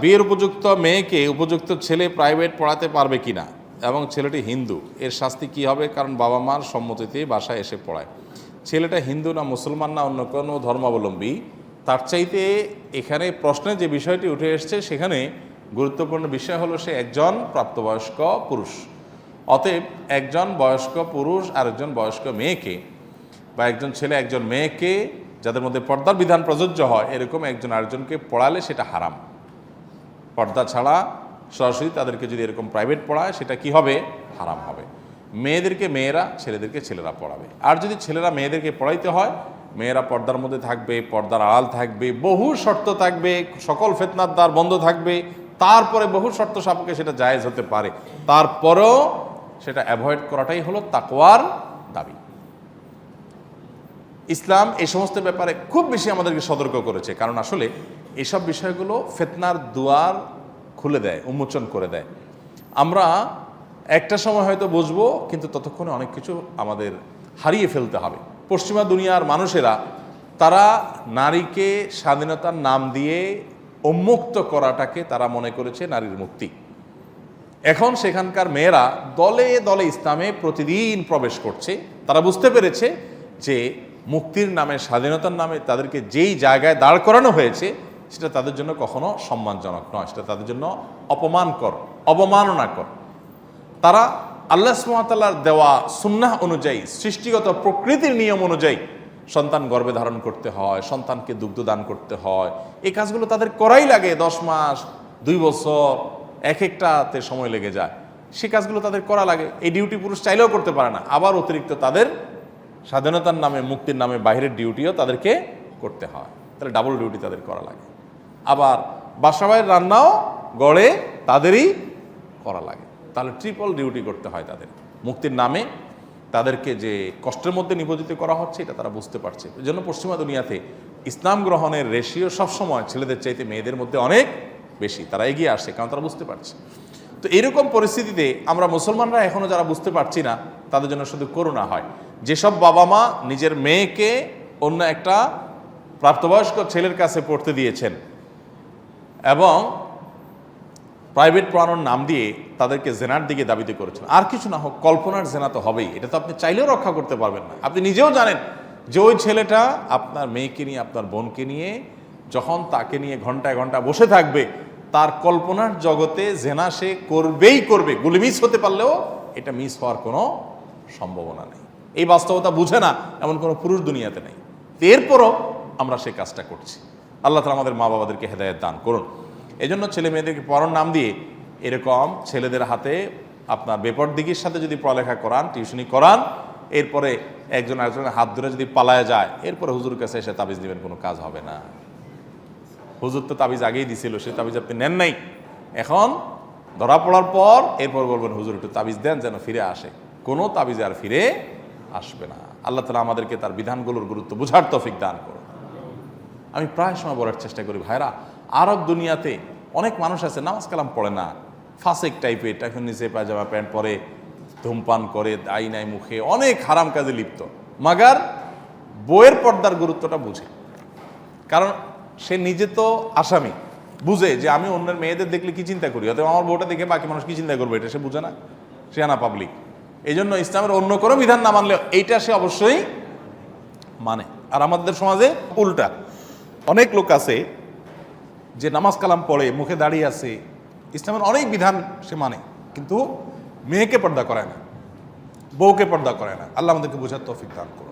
বিয়ের উপযুক্ত মেয়েকে উপযুক্ত ছেলে প্রাইভেট পড়াতে পারবে কিনা? এবং ছেলেটি হিন্দু, এর শাস্তি কি হবে? কারণ বাবা মার সম্মতিতে বাসায় এসে পড়ায়। ছেলেটা হিন্দু না মুসলমান না অন্য কোনো ধর্মাবলম্বী? তার চাইতে এখানে প্রশ্নে যে বিষয়টি উঠে এসছে, সেখানে গুরুত্বপূর্ণ বিষয় হলো সে একজন প্রাপ্তবয়স্ক পুরুষ। অতএব একজন বয়স্ক পুরুষ আর একজন বয়স্ক মেয়েকে বা একজন ছেলে, একজন মেয়েকে, যাদের মধ্যে পর্দার বিধান প্রযোজ্য হয়, এরকম একজন আরেকজনকে পড়ালে সেটা হারাম। পর্দা ছাড়া সরাসরি তাদেরকে যদি এরকম প্রাইভেট পড়ায়, সেটা কি হবে? হারাম হবে। মেয়েদেরকে মেয়েরা, ছেলেদেরকে ছেলেরা পড়াবে। আর যদি ছেলেরা মেয়েদেরকে পড়াইতে হয়, মেয়েরা পর্দার মধ্যে থাকবে, পর্দার আড়াল থাকবে, বহু শর্ত থাকবে, সকল ফেতনার দ্বার বন্ধ থাকবে, তারপরে বহু শর্ত সাপকে সেটা জায়েজ হতে পারে। তারপরেও সেটা অ্যাভয়েড করাটাই হলো তাকওয়ার দাবি। ইসলাম এই সমস্ত ব্যাপারে খুব বেশি আমাদেরকে সতর্ক করেছে। কারণ আসলে এসব বিষয়গুলো ফেতনার দুয়ার খুলে দেয়, উন্মোচন করে দেয়। আমরা একটা সময় হয়তো বুঝব, কিন্তু ততক্ষণে অনেক কিছু আমাদের হারিয়ে ফেলতে হবে। পশ্চিমা দুনিয়ার মানুষেরা, তারা নারীকে স্বাধীনতার নাম দিয়ে উন্মুক্ত করাটাকে তারা মনে করেছে নারীর মুক্তি। এখন সেখানকার মেয়েরা দলে দলে ইসলামে প্রতিদিন প্রবেশ করছে। তারা বুঝতে পেরেছে যে মুক্তির নামে, স্বাধীনতার নামে তাদেরকে যেই জায়গায় দাঁড় করানো হয়েছে, সেটা তাদের জন্য কখনো সম্মানজনক নয়। সেটা তাদের জন্য অপমানকর, অবমাননাকর। তারা আল্লাহ সুমাতাল্লার দেওয়া সুন্নাহ অনুযায়ী, সৃষ্টিগত প্রকৃতির নিয়ম অনুযায়ী সন্তান গর্ভে ধারণ করতে হয়, সন্তানকে দুগ্ধ দান করতে হয়। এই কাজগুলো তাদের করাই লাগে দশ মাস, দুই বছর, এক একটাতে সময় লেগে যায়। সে কাজগুলো তাদের করা লাগে। এই ডিউটি পুরুষ চাইলেও করতে পারে না। আবার অতিরিক্ত তাদের স্বাধীনতার নামে, মুক্তির নামে বাইরের ডিউটিও তাদেরকে করতে হয়। তাহলে ডাবল ডিউটি তাদের করা লাগে। আবার বাসাবাইয়ের রান্নাও গড়ে তাদেরই করা লাগে। তাহলে ট্রিপল ডিউটি করতে হয় তাদের। মুক্তির নামে তাদেরকে যে কষ্টের মধ্যে নিয়োজিত করা হচ্ছে, এটা তারা বুঝতে পারছে। এই জন্য পশ্চিমা দুনিয়াতে ইসলাম গ্রহণের রেশিও সবসময় ছেলেদের চাইতে মেয়েদের মধ্যে অনেক বেশি। তারা এগিয়ে আসে কারণ তারা বুঝতে পারছে। তো এরকম পরিস্থিতিতে আমরা মুসলমানরা এখনও যারা বুঝতে পারছি না, তাদের জন্য শুধু করুণা হয়। যেসব বাবা মা নিজের মেয়েকে অন্য একটা প্রাপ্তবয়স্ক ছেলের কাছে পড়তে দিয়েছেন এবং প্রাইভেট পড়ানোর নাম দিয়ে তাদেরকে জেনার দিকে দাবিতে করেছেন। আর কিছু না হোক, কল্পনার জেনা তো হবেই। এটা তো আপনি চাইলেও রক্ষা করতে পারবেন না। আপনি নিজেও জানেন যে ওই ছেলেটা আপনার মেয়েকে নিয়ে, আপনার বোনকে নিয়ে যখন তাকে নিয়ে ঘন্টায় ঘণ্টা বসে থাকবে, তার কল্পনার জগতে জেনা সে করবেই করবে। গুলি মিস হতে পারলেও এটা মিস হওয়ার কোনো সম্ভাবনা নেই। এই বাস্তবতা বুঝে না, এমন কোনো পুরুষ দুনিয়াতে নেই। এরপরও আমরা সেই কাজটা করছি। আল্লাহ তালা আমাদের মা বাবাদেরকে হেদায়ত দান করুন। এই জন্য ছেলে মেয়েদেরকে পড়ার নাম দিয়ে এরকম ছেলেদের হাতে আপনার বেপর দিকের সাথে যদি পড়ালেখা করান, টিউশনি করান, এরপরে একজন আরেকজনের হাত ধরে যদি পালায় যায়, এরপরে হুজুর কাছে এসে তাবিজ দিবেন, কোনো কাজ হবে না। হুজুর তো তাবিজ আগেই দিছিল, সে তাবিজ আপনি নেন নাই। এখন ধরা পড়ার পর এরপর বলবেন, হুজুর, একটু তাবিজ দেন যেন ফিরে আসে। কোনো তাবিজ আর ফিরে আসবে না। আল্লাহ তালা আমাদেরকে তার বিধানগুলোর গুরুত্ব বুঝার তফিক দান করুন। আমি প্রায় সময় বলার চেষ্টা করি, ভাইরা, আরব দুনিয়াতে অনেক মানুষ আছে, নামাজ কালাম পড়ে না। ফাসেক টাইপের টাইপের নিচে পায়জামা প্যান্ট পরে, ধূমপান করে দাই নাই মুখে, অনেক হারাম কাজে লিপ্ত। মাগার, বইয়ের পর্দার গুরুত্বটা বুঝে। কারণ সে নিজে তো আসামি, বুঝে যে আমি অন্যের মেয়েদের দেখলে কি চিন্তা করি? অতএব আমার বউটা দেখে বাকি মানুষ কি চিন্তা করবে, এটা সে বুঝে না। সে আনা পাবলিক এই জন্য ইসলামের অন্য কোনো বিধান না মানলে এইটা সে অবশ্যই মানে। আর আমাদের সমাজে উল্টা। অনেক লোক আছে যে নামাজ কালাম পড়ে, মুখে দাঁড়িয়ে আছে, ইসলামের অনেক বিধান সে মানে কিন্তু মেয়েকে পর্দা করে না, বউকে পর্দা করে না। আল্লাহ আমাদেরকে বোঝার তৌফিক দান করুন।